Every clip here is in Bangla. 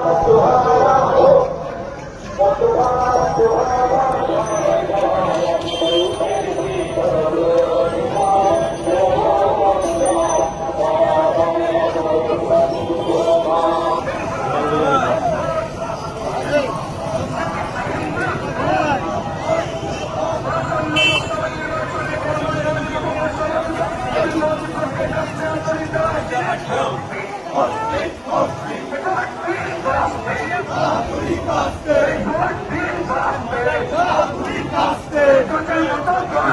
Thank you.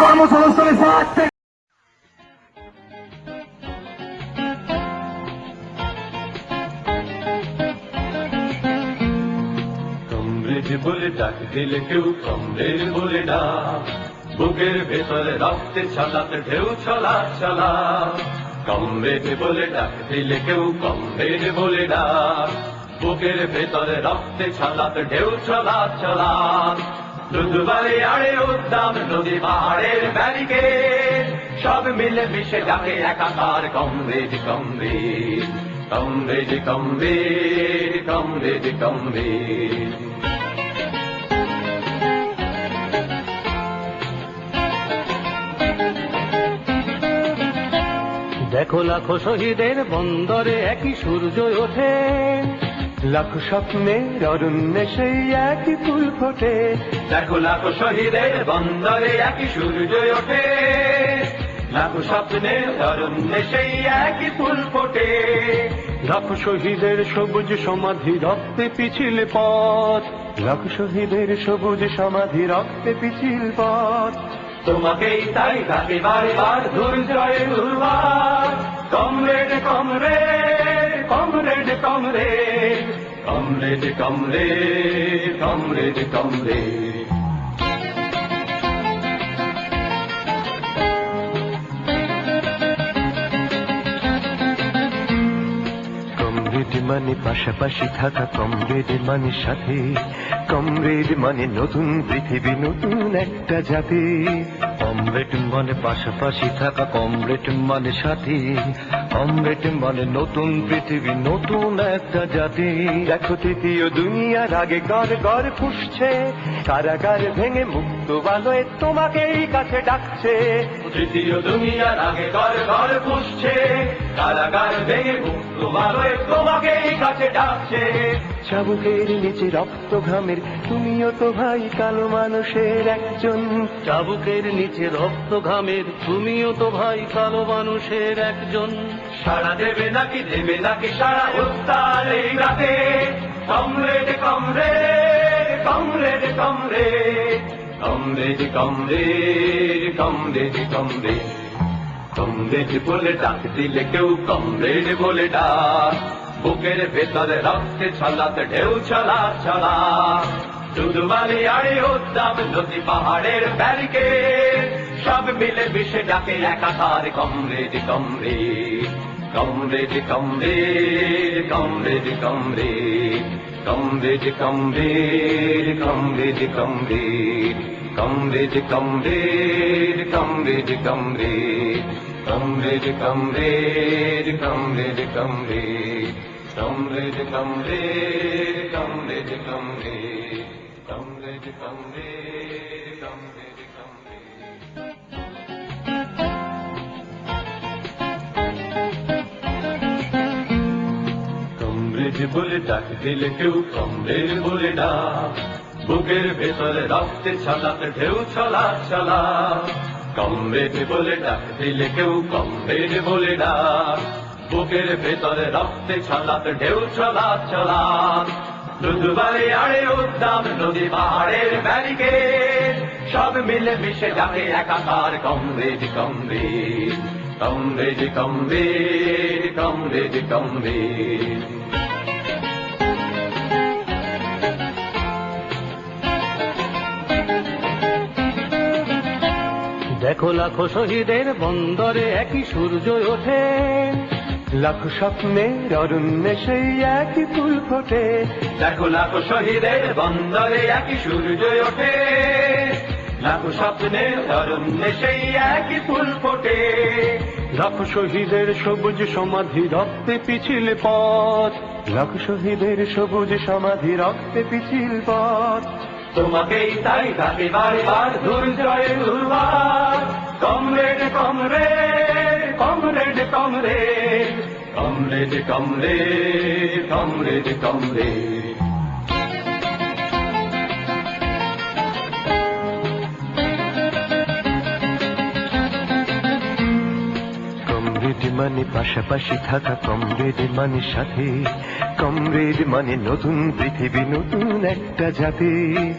কর্মসংস্থানের সাথে কমরেড বলে ডাক দিলে কেউ কমরেড বলে ডাক। বুকের ভেতরে রক্তে ছলাতে ঢেউ ছলা ছলা কমরেড বলে ডাক দিলে কেউ কমরেড বলে ডাক। বুকের ভেতরে রক্তে ছলাতে ঢেউ ছলা ছলা আড়ে নদী পাহাড়ের ব্যারিকে সব মিলে মিশে ডাকে একাকার, comrade comrade comrade comrade comrade comrade. দেখো লাখো শহীদের বন্দরে একই সূর্য ওঠে। লাখো স্বপ্নের অরণ্যে সেই একই ফুল ফোটে। দেখো লাখো শহীদের বন্দরে একই সূর্য ওঠে। লাখো স্বপ্নের অরণ্যে সেই একই ফুল ফোটে। লাখো শহীদের সবুজ সমাধি রক্তে পিছিল পথ। লাখো শহীদের সবুজ সমাধি রক্তে পিছিল পথ। তোমাকেই তাই ডাকে বারে বার দুর্জয় দুর্বার। Comrade comrade comrade comrade. Comrade comrade comrade comrade comrade মানে পাশাপাশি থাকা কমরেড মানে সাথে। কমরেড মানে নতুন পৃথিবী, নতুন একটা জাতি। কমরেড মানে পাশাপাশি থাকা কমরেড মানে সাথী। কমরেড মানে নতুন পৃথিবী, নতুন একটা জাতি। দেখো তৃতীয় দুনিয়ার আগে গড় গড় ফুসছে কারাগার ভেঙে মুক্ত বালয়ে তোমাকেই কাছে ডাকছে। তৃতীয় দুনিয়ার আগে ঘর ঘর পুষছে কারাগার ভেঙে মুক্ত ভালোয় তোমাকেই কাছে ডাকছে। চাবুকের নিচে রক্ত ঘামের তুমিও তো ভাই কালো মানুষের একজন। চাবুকের নিচে রক্ত ঘামের তুমিও তো ভাই কালো মানুষের একজন। সারা দেবে নাকি দেবে নাকি সারা উত্তাল এই রাতে? Comrade comrade comrade comrade comrade comrade comrade comrade. Comrade বলে ডাক দিলে কেউ কমরেড বলে ডাক। বুকের ভেতরে রক্তে ছলাতে ঢেউ ছলা ছলা। দুধমালি আড়ে উদ্দাম নদী পাহাড়ের ব্যারিকে। সব মিলে বিষে ডাকে একাকার comrade comrade comrade comrade comrade comrade comrade comrade comrade comrade comrade comrade comrade comrade comrade comrade comrade কমরে कमरेज कमरे कमरेज कमरे कमरेज कमरे कमरेज कमरे কমরেজ বলে ডাক দিলে কেউ কমরেজ বলে ডাক বুকের ভেতরে রক্তে ছলাতে ঢেউ ছলা ছলা কমরেজ বলে ডাক দিলে কেউ কমরেজ বলে ডাক বুকের ভেতরে রক্তে ছলাত ঢেউ ছলাত ছলাত দুধুবারে আড়ে উদ্দাম নদী পাহাড়ের ব্যারিকে সব মিলে মিশে যাবে একাকার কমরেজ কমরেজ কমরেজ কমরেজ কমরেজ কমরেজ দেখো লাখো শহীদের বন্দরে একই সূর্য ওঠে। লাখো স্বপ্নের অরণ্যে সেই একই ফুল ফোটে। দেখো লাখো শহীদের বন্দরে একই সূর্য ওঠে। লাখো স্বপ্নের অরণ্যে সেই একই ফুল ফোটে। লাখো শহীদের সবুজ সমাধি রক্তে পিছিল পথ। লাখ শহীদের সবুজ সমাধি রক্তে পিছিল পথ। তোমাকেই তাই ডাকে বারবার দুর্জয় দুর্বার। Comrade comrade comrade comrade. Comrade comrade comrade comrade. Comrade মানে পাশাপাশি থাকা কমরেড মানে সাথে। কমরেড মানে নতুন পৃথিবী নতুন একটা জাতি।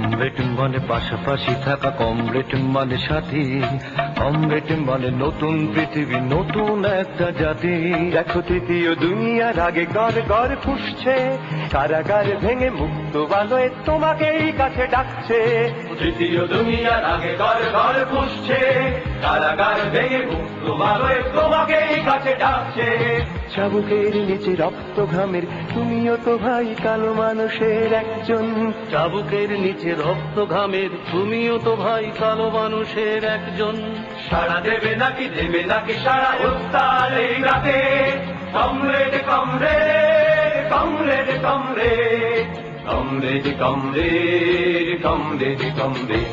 কমরেড মানে পাশাপাশি থাকা কমরেড মানে সাথী। কমরেড মানে নতুন পৃথিবী, নতুন একটা জাতি। দেখো তৃতীয় দুনিয়ার আগে গড় গড় ফুসছে কারাগার ভেঙে মুক্ত বালয়ে তোমাকেই কাছে ডাকছে। তৃতীয় দুনিয়ার আগে ঘর ঘর পুষছে কারাগার ভেঙে মুক্ত ভালোয় তোমাকেই কাছে ডাকছে। চাবুকের নিচে রক্ত ঘামের তুমিও তো ভাই কালো মানুষের একজন। চাবুকের নিচে রক্ত ঘামের তুমিও তো ভাই কালো মানুষের একজন। সারা দেবে নাকি দেবে নাকি সারা উত্তাল এই রাতে? Comrade comrade comrade comrade comrade comrade comrade comrade.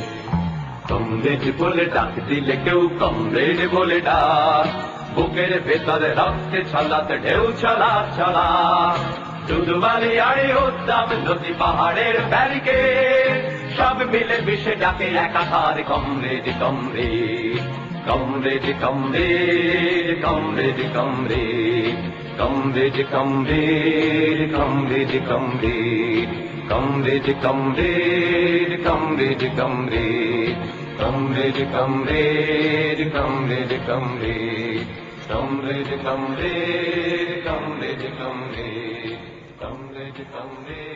Comrade বলে ডাক দিলে কেউ কমরেড বলে ডাক। বুকের ভেতরে রক্তে ছলাতে ঢেউ ছলা ছলা। দুধবালি আড়ে উদ্দাম নদী পাহাড়ের ব্যারিকে। সব মিলে বিষে ডাকে একাধার কমরেজ কমরে কমরেজ কমরে কমরেজ কমরে কমরেজ কমরে কমরেজ কমরে কমরেজ কমরে কমরেজ কমরে कमरे कमरे कमरे कमरे Dum re dum re dum re dum re dum re dum re